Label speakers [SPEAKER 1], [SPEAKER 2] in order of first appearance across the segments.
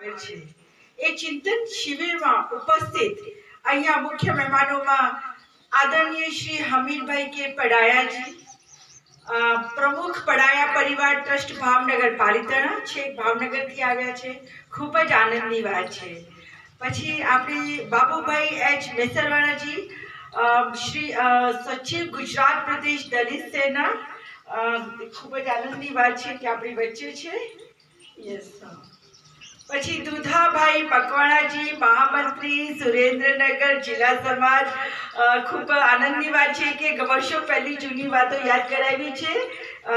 [SPEAKER 1] એ ચિંતન શિબિરમાં ઉપસ્થિત અહીંયા મુખ્ય મહેમાનોમાં આદરણીય શ્રી હમીરભાઈ કે પડાયાજી પ્રમુખ પડાયા પરિવાર ટ્રસ્ટ ભાવનગર પાલિતાણા છે. ભાવનગરથી આવ્યા છે. ખૂબ જ આનંદની વાત છે. પછી આપણી બાબુભાઈ એચ મેસરવાળાજી શ્રી સચિવ ગુજરાત પ્રદેશ દલિત સેના. ખૂબ જ આનંદની વાત છે કે આપણી વચ્ચે છે. યસ પછી દુધાભાઈ મકવાણાજી મહામંત્રી, સુરેન્દ્રનગર જિલ્લા સમાજ ખૂબ આનંદની વાત છે કે વર્ષો પહેલી જૂની વાતો યાદ કરાવી છે,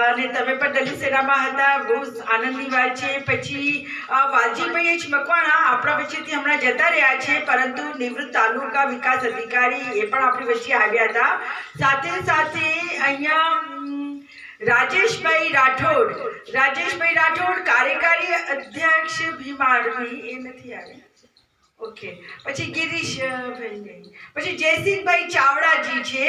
[SPEAKER 1] અને તમે પણ દલિત સેનામાં હતા, બહુ આનંદની વાત છે. પછી વાલજીભાઈ એચ મકવાણા આપણા વચ્ચેથી હમણાં જતા રહ્યા છે, પરંતુ નિવૃત્ત તાલુકા વિકાસ અધિકારી એ પણ આપણી વચ્ચે આવ્યા હતા. સાથે સાથે અહીંયા રાજેશભાઈ રાઠોડ. રાજેશભાઈ રાઠોડ કાર્યકારી અધ્યક્ષ ભીમ એ નથી આવ્યા ઓકે. પછી ગિરીશ અ, ભાઈ. પછી જયસિંહભાઈ ચાવડાજી છે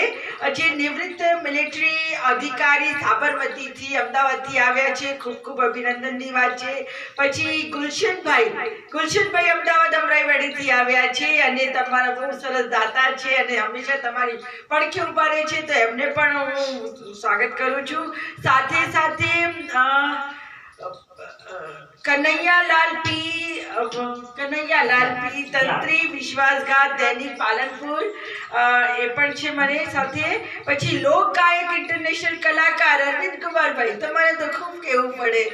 [SPEAKER 1] જે નિવૃત્ત મિલિટરી અધિકારી સાબરમતીથી અમદાવાદથી આવ્યા છે. ખૂબ ખૂબ અભિનંદનની વાત છે. પછી ગુલશનભાઈ. ગુલશનભાઈ અમદાવાદ અમરાઈવાડીથી આવ્યા છે અને તમારા બહુ સરસ દાતા છે અને હંમેશા તમારી પડખે ઊભા રહે છે. તો એમને પણ હું સ્વાગત કરું છું. સાથે સાથે કનૈયાલાલ પી કનૈયાલાલ પી તંત્રી વિશ્વાસઘાત દૈનિક પાલનપુર એ પણ છે મને સાથે પછી લોક ગાયક ઇન્ટરનેશનલ કલાકાર અરવિંદ કુમારભાઈ તમારે તો ખૂબ કહેવું પડે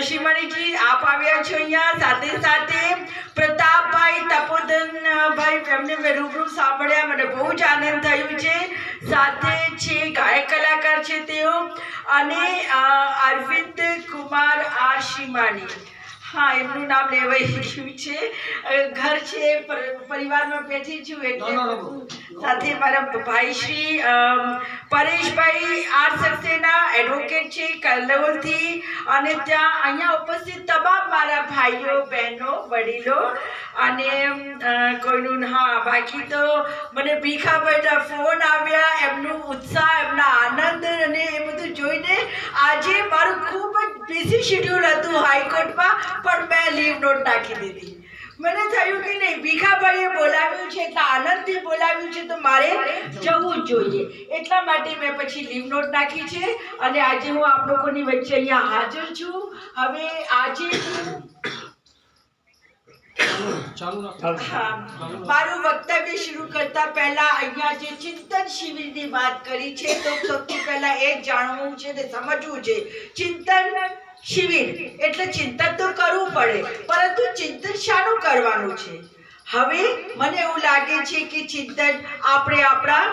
[SPEAKER 1] શ્રીમણીજી આપ આવ્યા છો અહીંયા સાથે સાથે પ્રતાપભાઈ તપોધનભાઈ એમને મેં રૂબરૂ સાંભળ્યા મને બહુ જ આનંદ થયું છે। સાથે છે ગાયક કલાકાર છે તેઓ અને અરવિંદ કુમાર આર શિમાણી હા એમનું નામ લેવાઈ ગયું છે. ઘર છે પરિવારમાં બેઠી છું એટલે સાથે મારા ભાઈ શ્રી પરેશભાઈ આર સક્સેના એડવોકેટ છે કલોલથી અને ત્યાં અહીંયા ઉપસ્થિત તમામ મારા ભાઈઓ બહેનો વડીલો. અને કોઈનું હા બાકી તો મને ભીખાભાઈના ફોન આવ્યા એમનું ઉત્સાહ એમના આનંદ અને એ બધું આજે મારું ખૂબ જ બિઝી શેડ્યુલ હતું હાઈકોર્ટમાં, પણ મેં લીવ નોટ નાખી દીધી મને થયું કે નહીં, ભીખાભાઈએ બોલાવ્યું છે, એટલે આનંદથી બોલાવ્યું છે, તો મારે જવું જ જોઈએ એટલા માટે મેં પછી લીવ નોટ નાખી છે, અને આજે હું આપ લોકોની વચ્ચે અહીંયા હાજર છું હવે આજે હું. મારું વક્તવ્ય શરૂ કરતા પહેલા અહીંયા જે ચિંતન શિબિરની વાત કરી છે તો સૌથી પહેલા એ જાણવું છે ને સમજવું છે. ચિંતન શિબિર એટલે ચિંતન તો કરવું પડે પરંતુ ચિંતન શાનું કરવાનું છે? હવે મને એવું લાગે છે કે ચિંતન આપણે આપણા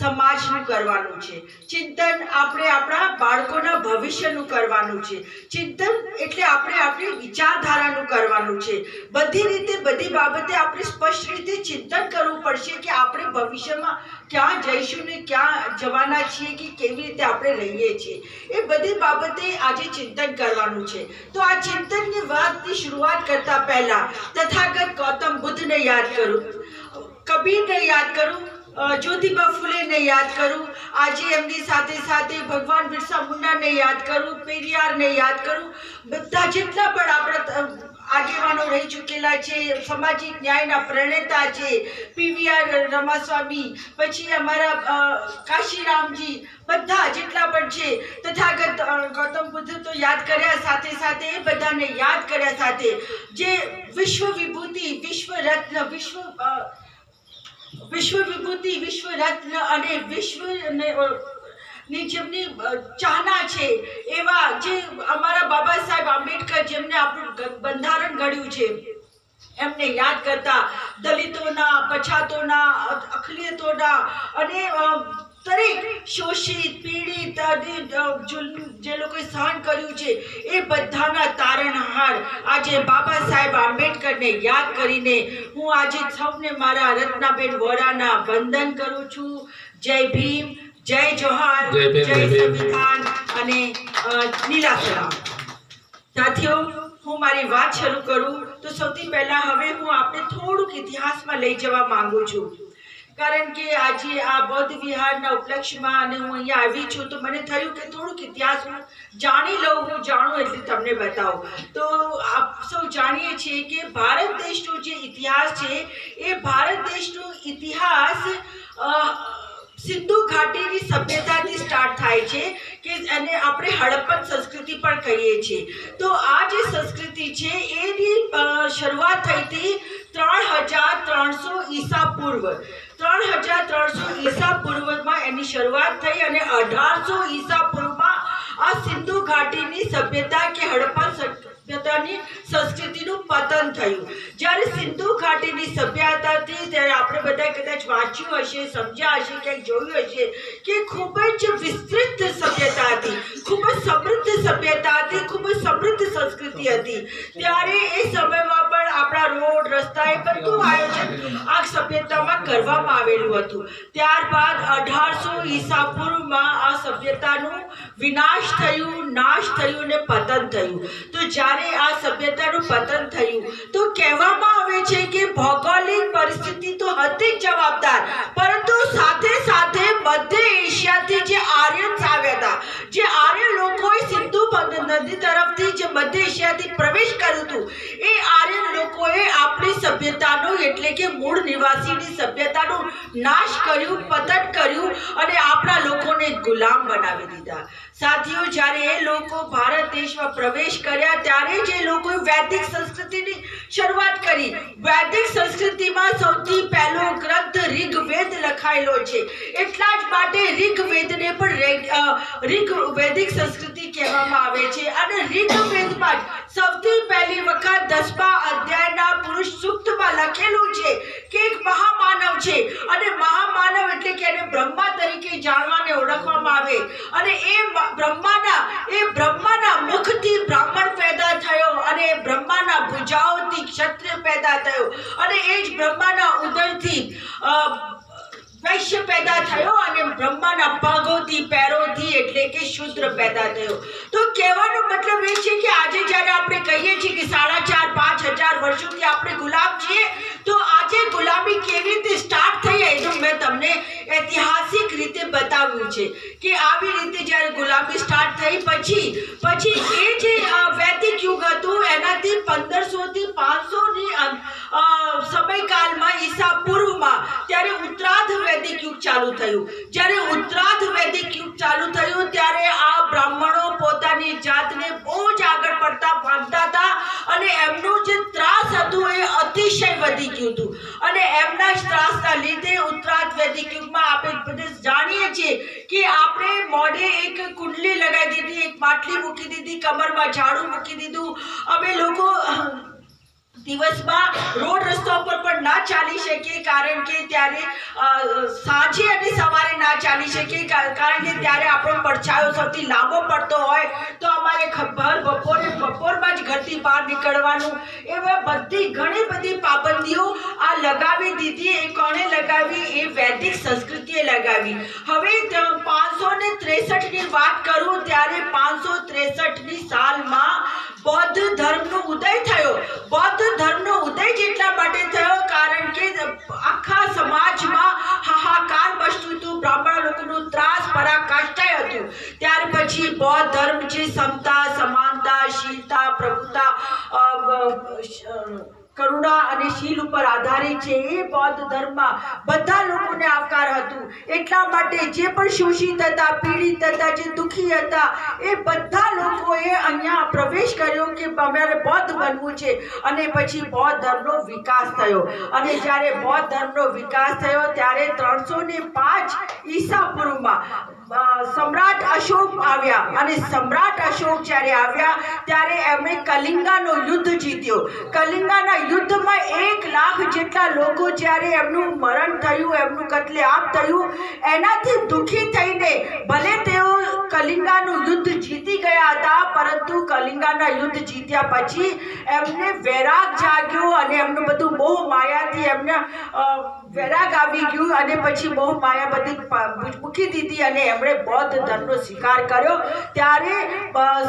[SPEAKER 1] સમાજનું કરવાનું છે. ચિંતન આપણે આપણા બાળકોના ભવિષ્યનું કરવાનું છે. ચિંતન એટલે આપણે આપણી વિચારધારાનું કરવાનું છે. બધી રીતે બધી બાબતે આપણે સ્પષ્ટ રીતે ચિંતન કરવું પડશે કે આપણે ભવિષ્યમાં ક્યાં જઈશું ને ક્યાં જવાના છીએ કે કેવી રીતે આપણે રહીએ છીએ. એ બધી બાબતે આજે ચિંતન કરવાનું છે. તો આ ચિંતનની વાતની શરૂઆત કરતા પહેલા તથાગત ગૌતમ બુદ્ધને યાદ કરું. કબીરને યાદ કરું. જ્યોતિબા ફૂલેને યાદ કરું. આજે એમની સાથે સાથે ભગવાન બિરસા મુંડાને યાદ કરું, પેરિયારને યાદ કરું. બધા જેટલા પણ આપણા આગેવાનો રહી ચૂકેલા છે, સામાજિક ન્યાયના પ્રણેતા છે પીવીઆર રમાસ્વામી, પછી અમારા કાશીરામજી, બધા જેટલા પણ છે તથાગત ગૌતમ બુદ્ધ તો યાદ કર્યા સાથે સાથે, એ બધાને યાદ કર્યા સાથે, જે વિશ્વ વિભૂતિ વિશ્વ રત્ન વિશ્વ વિશ્વ વિભૂતિ વિશ્વ રત્ન અને વિશ્વની જેમની ચાહના છે, એવા જે અમારા બાબા સાહેબ આંબેડકર જેમને આપણું બંધારણ ઘડ્યું છે, એમને યાદ કરતા દલિતોના, પછાતોના અખિલિયતોના અને દરેક શોષિત પીડિત જે લોકોએ સહન કર્યું છે એ બધાના તારણહાર. આજે બાબા સાહેબ આંબેડકરને યાદ કરીને હું આજે સૌને મારા રત્નાબેન વોરાના વંદન કરું છું. જય ભીમ જય જોહાર
[SPEAKER 2] જય.
[SPEAKER 1] સંવિધાન અને નીલા સલામ. સાથીઓ હું મારી વાત શરૂ કરું તો સૌથી પહેલા હવે હું આપણે થોડુંક ઇતિહાસમાં લઈ જવા માંગુ છું. કારણ કે આજે આ બૌદ્ધ વિહારના ઉપલક્ષમાં અને હું અહીંયા આવી છું, તો મને થયું કે થોડુંક ઇતિહાસ હું જાણી લઉં, હું જાણું એટલે તમને બતાવું. તો આપ સૌ જાણીએ છીએ કે ભારત દેશનો જે ઇતિહાસ છે, એ ભારત દેશનો ઇતિહાસ સિંધુ ઘાટીની સભ્યતાથી સ્ટાર્ટ થાય છે કે અને આપણે હડપ્પન સંસ્કૃતિ પણ કહીએ છીએ. તો આ જે સંસ્કૃતિ છે, એની શરૂઆત થઈ હતી ત્રણ હજાર ત્રણસો ઈસા પૂર્વ. ત્રણ હજાર ત્રણસો ઈસા પૂર્વમાં એની શરૂઆત થઈ અને અઢારસો ઈસા પૂર્વમાં આ સિંધુ ઘાટીની સભ્યતા કે હડપ્પા સભ્યતાની સંસ્કૃતિનું પતન થયું. જ્યારે સિંધુ ઘાટીની સભ્યતાથી ત્યારે આપણે બધા કદાચ વાંચ્યું હશે, સમજ્યા હશે, ક્યાંક જોયું હશે કે ખૂબ જ વિસ્તૃત સભ્યતા હતી. ખૂબ જ સમૃદ્ધ સભ્યતા હતી, ખૂબ જ સમૃદ્ધ સંસ્કૃતિ હતી. ત્યારે એ સમયમાં આપણા રોડ રસ્તા એ બધું આયોજન આ સભ્યતામાં કરવામાં આવેલું હતું. ત્યારબાદ અઢારસો ઈસા આ સભ્યતાનું વિનાશ થયું, નાશ થયું ને પતન થયું. તો જ્યારે આ સભ્યતાનું પતન થયું, તો કહેવામાં આવે છે કે ભૌગોલિક પરિસ્થિતિ તો હતી જવાબદાર, પરંતુ સાથે સાથે મધ્ય એશિયાથી જે આર્યન્સ આવ્યા હતા, જે આર્ય લોકોએ સિંધુ નદી તરફથી જે મધ્ય એશિયાથી પ્રવેશ કર્યું હતું, એ આપણી સભ્યતાનો એટલે કે મૂળ નિવાસીની સભ્યતાનો નાશ કર્યું, પતન કર્યું અને આપણા લોકોને ગુલામ બનાવી દીધા. સાથીઓ, જ્યારે એ લોકો ભારત દેશમાં પ્રવેશ કર્યા, ત્યારે જ લોકોએ વૈદિક સંસ્કૃતિની શરૂઆત કરી, વૈદિક સંસ્કૃતિમાં સૌથી પહેલો ગ્રંથ ઋગ્વેદ લખાયેલો છે. એટલા જ માટે ઋગ્વેદને પણ ઋગ, વૈદિક સંસ્કૃતિ કહેવામાં આવે છે. અને ઋગ્વેદમાં જ સૌથી પહેલી વખત દસમા અધ્યાયના પુરુષ સૂક્તમાં લખેલું છે કે એક મહામાનવ છે અને મહામાનવ એટલે કે એને બ્રહ્મા તરીકે જાણવાને ઓળખવામાં આવે અને એ બ્રહ્માના એ બ્રહ્માના મુખથી બ્રાહ્મણ પેદા થયો અને એ બ્રહ્માના ભુજાઓથી ક્ષત્રિય પેદા થયો અને એ જ બ્રહ્માના ઉદરથી વૈશ્ય પેદા થયો અને બ્રહ્માના પગોથી, પેરોથી એટલે કે શુદ્ર પેદા થયો. તો કહેવાનો મતલબ એ છે કે આજે જ્યારે આપણે કહીએ છીએ કે સાડા ચાર, પાંચ હજાર વર્ષોથી આપણે ગુલામ છીએ તો આજે ગુલામી કેવી રીતે સ્ટાર્ટ થઈ એનું મેં તમને ઐતિહાસિક રીતે બતાવ્યું છે કે આવી રીતે જ્યારે ગુલામી સ્ટાર્ટ થઈ, પછી પછી એ જે વૈદિક યુગ હતું, એનાથી પંદરસોથી પાંચસોની સમયકાળમાં ઈસા પૂર્વમાં ત્યારે ઉત્તરાર્ધ વૈદિક યુગ ચાલુ થયું. જ્યારે ઉત્તરાર્ધ વૈદિક યુગ ચાલુ થયું, ત્યારે આ બ્રાહ્મણો પોતાની જાતને બહુ જ આગળ પડતા માનતા હતા અને એમનું જે ત્રાસ હતું એ અતિશય વધી ગયું. હતું. અને એમના જ ત્રાસના લીધે ઉત્તરાર્ધ વૈદિક યુગમાં આપણે બધે જાણીએ છીએ કે આપણે મોઢે એક કુંડલી લગાવી દીધી, એક માટલી મૂકી દીધી, કમરમાં ઝાડુ મૂકી દીધું. અમે લોકો દિવસમાં રોડ રસ્તા ઉપર પણ ના ચાલી શકીએ, કારણ કે ત્યારે સાંજે અને સવારે ના ચાલી શકીએ કારણ કે ત્યારે આપણો પડછાયો સૌથી લાંબો પડતો હોય, તો અમારે ખબર બપોરે, બપોરમાં જ ઘરથી બહાર નીકળવાનું. એવા બધી ઘણી બધી પાબંદીઓ આ લગાવી દીધી, એ કોણે લગાવી? એ વૈદિક સંસ્કૃતિએ લગાવી. હવે પાંચસો ને ત્રેસઠની વાત કરું, ત્યારે પાંચસો ત્રેસઠની સાલમાં બૌદ્ધ ધર્મનો ઉદય થયો. બૌદ્ધ ધર્મનો ઉદય જેટલા માટે થયો, કારણ કે આખા સમાજમાં હાહાકાર મચતું હતું, બ્રાહ્મણ લોકોનું ત્રાસ પરાકાષ્ઠાય હતું. ત્યાર પછી બૌદ્ધ ધર્મ જે સમતા, સમાનતા, શીલતા, પ્રભુતા કરુણા અને શીલ ઉપર આધારિત છે એ બૌદ્ધ ધર્મમાં બધા લોકોને આવકાર હતું. એટલા માટે જે પણ શોષિત હતા, પીડિત હતા, જે દુઃખી હતા, એ બધા લોકોએ અહીંયા પ્રવેશ કર્યો કે અમારે બૌદ્ધ બનવું છે. અને પછી બૌદ્ધ ધર્મનો વિકાસ થયો. અને જ્યારે બૌદ્ધ ધર્મનો વિકાસ થયો, ત્યારે ત્રણસો ને પાંચ ઈસા પૂર્વમાં સમ્રાટ અશોક આવ્યા. અને સમ્રાટ અશોક જ્યારે આવ્યા, ત્યારે એમણે કલિંગાનો યુદ્ધ જીત્યો. કલિંગાના યુદ્ધમાં એક લાખ જેટલા લોકો જ્યારે એમનું મરણ થયું, એમનું કત્લેઆમ થયું, એનાથી દુઃખી થઈને ભલે તેઓ કલિંગાનું યુદ્ધ જીતી ગયા હતા, પરંતુ કલિંગાના યુદ્ધ જીત્યા પછી એમને વૈરાગ જાગ્યો અને એમનું બધું બહુ માયાથી એમને વૈરાગ આવી ગયું અને પછી બહુ માયા બધી પ- મૂકી દીધી અને એમણે બૌદ્ધ ધર્મનો સ્વીકાર કર્યો. ત્યારે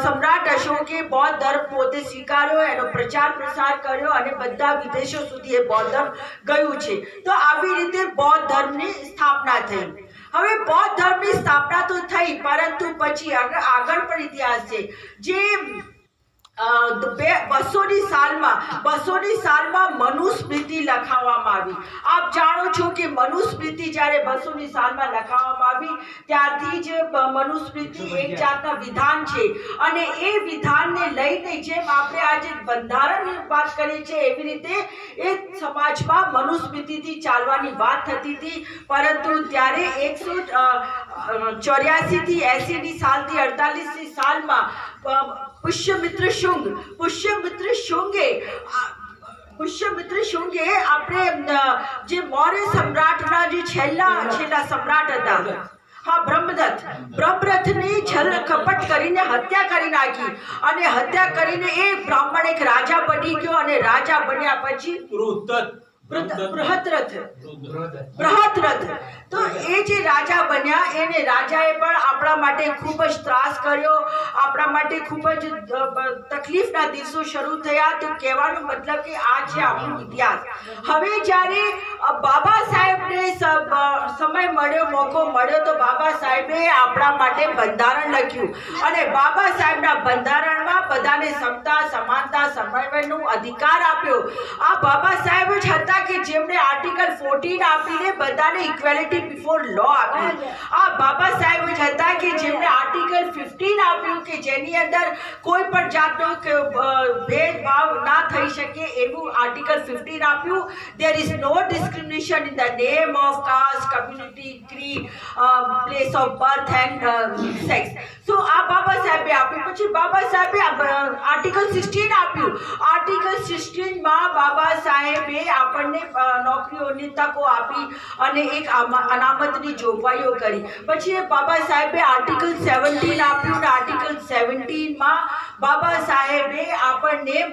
[SPEAKER 1] સમ્રાટ અશોકે બૌદ્ધ ધર્મ પોતે સ્વીકાર્યો, એનો પ્રચાર પ્રસાર કર્યો અને બધા વિદેશો સુધી એ બૌદ્ધ ધર્મ ગયું છે. તો આવી રીતે બૌદ્ધ ધર્મની સ્થાપના થઈ. હવે બૌદ્ધ ધર્મની સ્થાપના તો થઈ, પરંતુ પછી આગળ આગળ પણ ઇતિહાસ છે. જે બે, બસોની સાલમાં બસોની સાલમાં મનુસ્મૃતિ લખાવવામાં આવી. આપ જાણો છો કે મનુસ્મૃતિ જ્યારે બસોની સાલમાં લખાવવામાં આવી, ત્યારથી જ મનુસ્મૃતિ એક જાતના વિધાન છે. અને એ વિધાનને લઈને જેમ આપણે આજે બંધારણની વાત કરીએ છીએ એવી રીતે એ સમાજમાં મનુસ્મૃતિથી ચાલવાની વાત થતી હતી. પરંતુ ત્યારે એકસો ચોર્યાસીથી એંસીની સાલથી અડતાલીસની સાલમાં પુષ્યમિત્ર શુંગ. પુષ્યમિત્ર શુંગે પુષ્યમિત્ર શુંગે આપણે જે મૌર્ય સમ્રાટના જે છેલ્લા છેલ્લા સમ્રાટ હતા. હા, બ્રહ્મદત્ત. બ્રહ્મરથની છલ, કપટ કરીને હત્યા કરી નાખી અને હત્યા કરીને એ બ્રાહ્મણ એક રાજા બની ગયો અને રાજા બન્યા પછી બૃહદ્રથ બૃહદ્રથ તો એ જે રાજા બન્યા એને રાજાએ પણ આપણા માટે ખૂબ જ ત્રાસ કર્યો. આપણા માટે ખૂબ જ તકલીફના દિવસો શરૂ થયા. તો કહેવાનો મતલબ કે આ છે આપણો ઇતિહાસ. હવે જ્યારે બાબા સાહેબને સમય મળ્યો મોકો મળ્યો તો બાબા સાહેબે આપણા માટે બંધારણ લખ્યું. અને બાબા સાહેબના બંધારણમાં બધાને સમતા સમાનતા સમન્વયનો અધિકાર આપ્યો. આ બાબા સાહેબ જ હતા કે જેમણે આર્ટિકલ ફોર્ટીન આપીને બધાને ઇક્વેલિટી બિફોર લો આપી. આ બાબા સાહેબ હતા કે જેમણે આર્ટિકલ ફિફ્ટીન આપ્યું કે જેની અંદર કોઈ પણ જાતનો ભેદભાવ ના થઈ શકે એવું આર્ટિકલ ફિફ્ટીન આપ્યું. There is no discrimination in the name of caste community creed place of birth and sex so આ બાબા સાહેબે આપ્યું. પછી બાબા સાહેબે આર્ટિકલ સિક્સટીન આપ્યું. આર્ટિકલ સિક્સટીનમાં બાબા સાહેબે આપણને નોકરીઓની તકો આપી અને એક અનામતની જોગવાઈઓ કરી. પછી એ બાબા સાહેબે આર્ટિકલ સેવન્ટીન આપ્યું આર્ટિકલ સેવન્ટીનમાં બાબા સાહેબે આપણને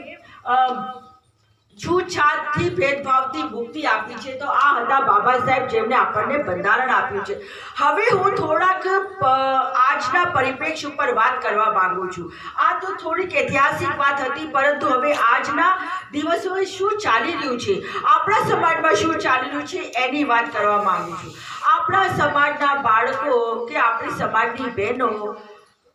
[SPEAKER 1] અ, છૂટછાટથી ભેદભાવથી મુક્તિ આપી છે. તો આ હતા બાબા સાહેબ જેમણે આપણને બંધારણ આપ્યું છે. હવે હું થોડાક આજના પરિપ્રેક્ષ ઉપર વાત કરવા માંગુ છું. આ તો થોડીક ઐતિહાસિક વાત હતી પરંતુ હવે આજના દિવસોએ શું ચાલી રહ્યું છે? આપણા સમાજમાં શું ચાલી રહ્યું છે એની વાત કરવા માંગુ છું. આપણા સમાજના બાળકો કે આપણી સમાજની બહેનો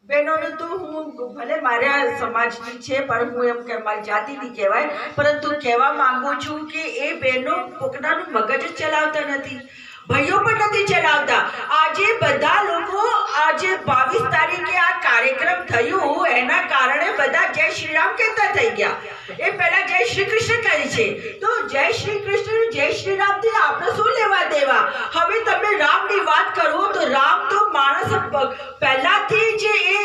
[SPEAKER 1] બહેનોને તો હું ભલે મારા સમાજની છે પણ હું એમ કે મારી જાતિની કહેવાય પરંતુ કહેવા માંગુ છું કે એ બહેનો પોતાનું મગજ જ ચલાવતા નથી. ભાઈઓ પણ નથી ચલાવતા આજે બધા લોકો, આજે બાવીસ તારીખે આ કાર્યક્રમ થયું, એના કારણે બધા જય શ્રી રામ કહેતા થઈ ગયા. એ પહેલા જય શ્રી કૃષ્ણ કહે છે. તો જય શ્રી કૃષ્ણ જય શ્રી રામથી આપણે શું લેવા દેવા? હવે તમે રામની વાત કરો તો રામ તો માણસ પહેલાથી જે એ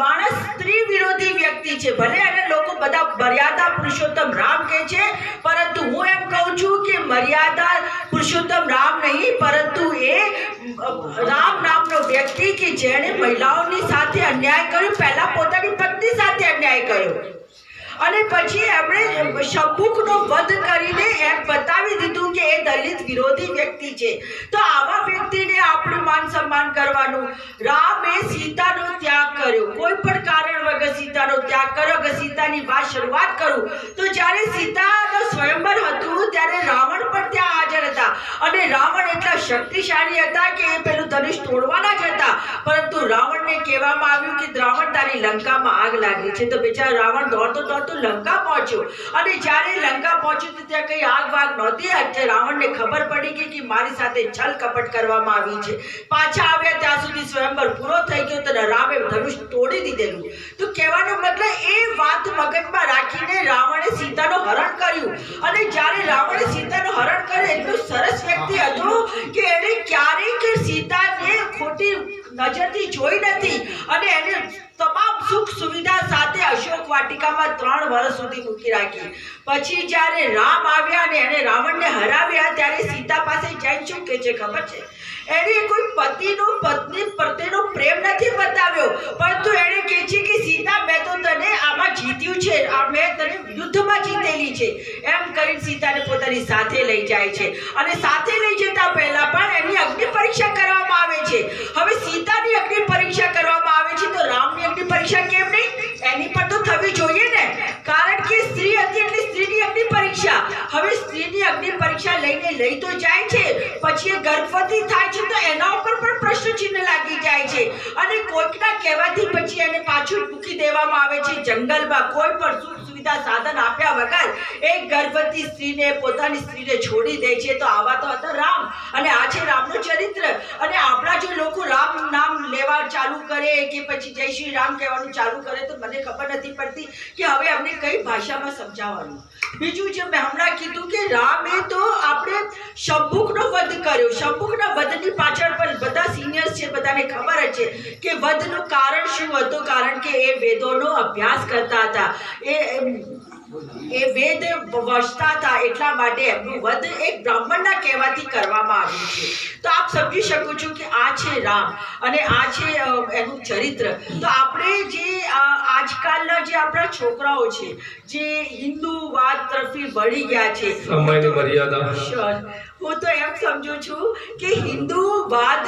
[SPEAKER 1] માણસ સ્ત્રી વિરોધી વ્યક્તિ છે. ભલે એને લોકો બધા મર્યાદા પુરુષોત્તમ રામ કહે છે, પરંતુ હું એમ કહું છું કે મર્યાદા પુરુષોત્તમ રામ નહીં, પરંતુ એ રામ નામનો વ્યક્તિ કે જેણે મહિલાઓની સાથે અન્યાય કર્યો, પહેલા પોતાની પત્ની સાથે અન્યાય કર્યો. અને પછી એમણે શંભુકનો વધ કરીને એમ બતાવી દીધું કે એ દલિત વિરોધી વ્યક્તિ છે. તો આવા વ્યક્તિને આપણે માન સન્માન કરવાનું. રામે સીતાનો ત્યાગ કર્યો. કોઈ પણ કારણ વગર સીતાનો ત્યાગ કર્યો કે સીતાની વાત શરૂઆત કરું, તો જ્યારે સીતાનો સ્વયંવર હતું, ત્યારે રાવણ પણ ત્યાં હાજર હતા. અને રાવણ એટલા શક્તિશાળી હતા કે એ પેલું ધનુષ તોડવાના જ હતા. પરંતુ રાવણને કહેવામાં આવ્યું કે દ્રાવણ તારી લંકામાં આગ લાગી છે. તો બિચારો રાવણ દોડતો દોડતો લંકા પહોંચ્યો. અને જ્યારે લંકા પહોંચ્યો તો ત્યાં કઈ આગ વાગ નહોતી. એટલે રાવણને ખબર પડી ગઈ કે મારી સાથે છલ કપટ કરવામાં આવી છે. પાછા આવ્યા ત્યાં સુધી સ્વયંવર પૂરો થઈ ગયો તો રામે ધનુષ તોડી દીધેલું. તો કહેવાનો મતલબ એ વાત મગજમાં રાખીને રાવણે સીતાનું હરણ કર્યું. અને જ્યારે રાવણે સીતાનું હરણ કર્યું, એટલું સરસ વ્યક્તિ હતું કે એણે ક્યારેક સીતાને ખોટી નજરથી જોઈ નથી. અને એને તમામ સુખ સુવિધા સાથે અશોક વાટિકામાં ત્રણ વર્ષ સુધી મૂકી રાખી. પછી જ્યારે રામ આવ્યા અને એને રાવણને હરાવ્યા, ત્યારે સીતા પાસે જઈને શું કહે છે ખબર છે? એણે કોઈ પતિનો, પત્ની પ્રત્યેનો પ્રેમ નથી બતાવ્યો. પરંતુ એણે કહે છે કે, સીતા, મેં તો તને આમાં જીત્યું છે. આ મેં તને યુદ્ધમાં જીતેલી છે. એમ કરીને સીતાને પોતાની સાથે લઈ જાય છે. અને સાથે લઈ જતા પહેલા પણ એની અગ્નિ પરીક્ષા કરવામાં આવે છે. હવે સીતાની અગ્નિ પરીક્ષા કરવામાં આવે છે તો રામની અગ્નિ પરીક્ષા કેમ નહીં? એની પર તો થવી જોઈએ ને. કારણ કે સ્ત્રી હતી એટલે સ્ત્રીની અગ્નિ પરીક્ષા. હવે સ્ત્રીની અગ્નિ પરીક્ષા લઈને લઈ તો જાય પછી એ ગર્ભવતી થાય છે તો એના ઉપર પણ પ્રશ્ન ચિહ્ન લાગી જાય છે. અને કોઈકના કહેવાથી પછી એને પાછું મૂકી દેવામાં આવે છે જંગલમાં કોઈ પણ સુખ સુવિધા સાધન આપ્યા વગર એક ગર્ભવતી સ્ત્રીને પોતાની સ્ત્રીને છોડી દે છે. તો આવા તો હતા રામ અને આ છે રામનું ચરિત્ર અને આપણા જો લોકો રામ નામ લેવા ચાલુ કરે કે પછી જય શ્રી રામ કહેવાનું ચાલુ કરે તો મને ખબર નથી પડતી કે હવે અમને કઈ ભાષામાં સમજાવવાનું. બીજું જે મેં હમણાં કીધું કે રામે તો આપણે શંભુકનો વધ કર્યો. શંભુકના વધની બધાને ખબર જ છે કે વધનું કારણ શું હતું? કારણ કે એ વેદોનો અભ્યાસ કરતા હતા. એ એ વેદ વસતા હતા એટલા માટે એમનું વધ એક બ્રાહ્મણના કહેવાથી કરવામાં આવ્યું છે. તો આપ સમજી શકો છો કે આ છે રામ અને આ છે એનું ચરિત્ર. તો આપણે જે આજકાલના જે આપણા છોકરાઓ છે જે હિન્દુવાદ તરફી વળી ગયા છે
[SPEAKER 2] સમયની મર્યાદા.
[SPEAKER 1] હું તો એમ સમજુ છું કે હિન્દુવાદ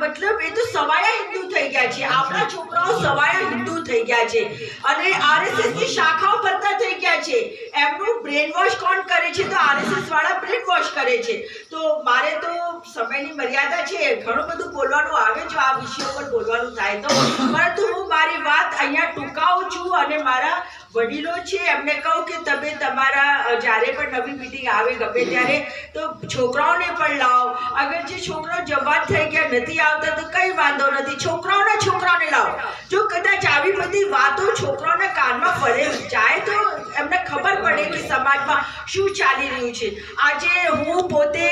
[SPEAKER 1] મતલબ એ તો સવાયા હિન્દુ થઈ ગયા છે. આપણા છોકરાઓ સવાયા હિન્દુ થઈ ગયા છે. અને આરએસએસની શાખાઓ ભરતા થઈ ગયા છે. એમનું બ્રેન વોશ કોણ કરે છે? તો આરએસએસ વાળા બ્રેન વોશ કરે છે. તો મારે તો સમયની મર્યાદા છે, ઘણું બધું બોલવાનું આવે જો આ વિષયો પર બોલવાનું થાય તો. પરંતુ હું મારી વાત અહીંયા ટૂંકાવું છું અને મારા વડીલો છે, એમને કહું કે તમે તમારા જ્યારે પણ નવી મિટિંગ આવે ગમે ત્યારે, તો છોકરાઓને પણ લાવો. અગર જે છોકરાઓ જવાન થઈ ગયા, નથી આવતા, તો કઈ વાંધો નથી. છોકરાઓને છોકરાઓને લાવો. જો કદાચ આવી બધી વાતો છોકરાઓના કાનમાં પડે જાય તો એમને ખબર પડે કે સમાજમાં શું ચાલી રહ્યું છે? આજે હું પોતે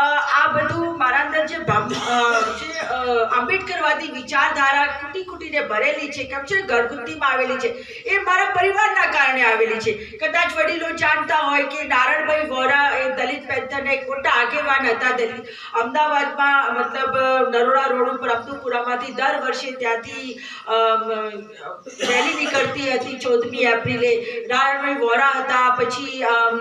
[SPEAKER 1] આ બધું મારા અંદર જે આંબેડકરવાદી વિચારધારા ખૂટી ખૂટીને ભરેલી છે, કેમ છે? ઘરગુથીમાં આવેલી છે. એ મારા પરિવારના કારણે આવેલી છે. કદાચ વડીલો જાણતા હોય કે નારણભાઈ વોરા એ દલિત પેન્થરના એક મોટા આગેવાન હતા દલિત. અમદાવાદમાં, મતલબ, નરોડા રોડ ઉપર અબ્દુપુરામાંથી દર વર્ષે ત્યાંથી રેલી નીકળતી હતી ચૌદમી એપ્રિલે. નારણભાઈ વોરા હતા પછી અમ,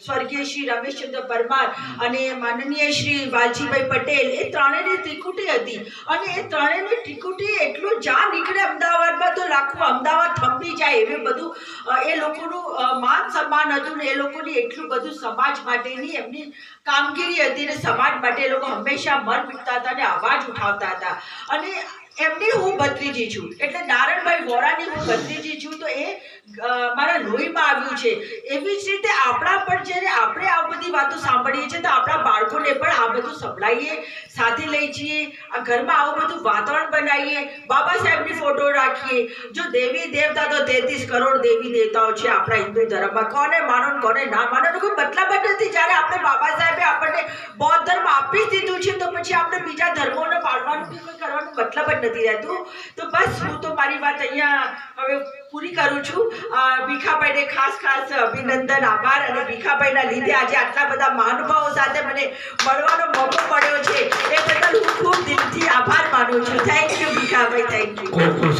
[SPEAKER 1] સ્વર્ગીય શ્રી રમેશચંદ્ર પરમાર અને માનનીય શ્રી વાલજીભાઈ પટેલ એ ત્રણેયની ત્રિકુટી હતી. અને એ ત્રણેયની ત્રિકુટી એટલું જ્યાં નીકળે અમદાવાદમાં તો લાખું અમદાવાદ થંભી જાય એવું બધું એ લોકોનું માન સન્માન હતું ને એ લોકોની એટલું બધું સમાજ માટેની એમની કામગીરી હતી ને સમાજ માટે એ લોકો હંમેશા મન મૂકતા હતા અને અવાજ ઉઠાવતા હતા. અને એમની હું ભત્રીજી છું. એટલે નારણભાઈ વોરાની હું ભત્રીજી છું તો એ મારા લોહીમાં આવ્યું છે. એવી જ રીતે આપણા પણ જ્યારે આપણે આ બધી વાતો સાંભળીએ છીએ તો આપણા બાળકોને પણ આ બધું સંભળાવીએ સાથે લઈ જઈએ, આ ઘરમાં આવું બધું વાતાવરણ બનાવીએ. બાબા સાહેબની ફોટો રાખીએ. જો દેવી દેવતા તો તેત્રીસ કરોડ દેવી દેવતાઓ છે આપણા હિન્દુ ધર્મમાં. કોને માનો કોને ના માનો કોઈ મતલબ જ નથી. જ્યારે આપણે બાબા સાહેબે આપણને બૌદ્ધ ધર્મ આપી જ દીધું છે તો પછી આપણે બીજા ધર્મોને પાડવાનું કે કોઈ કરવાનું મતલબ જ નથી. રહેતું. તો બસ, હું તો મારી વાત અહીંયા હવે પૂરી કરું છું. ભીખાભાઈને ખાસ ખાસ અભિનંદન, આભાર અને ભીખાભાઈના લીધે આજે આટલા બધા મહાનુભાવો સાથે મને મળવાનો મોકો મળ્યો છે. એ બદલ હું ખૂબ દિલથી આભાર માનું છું. Thank you Bhikhabhai. Thank you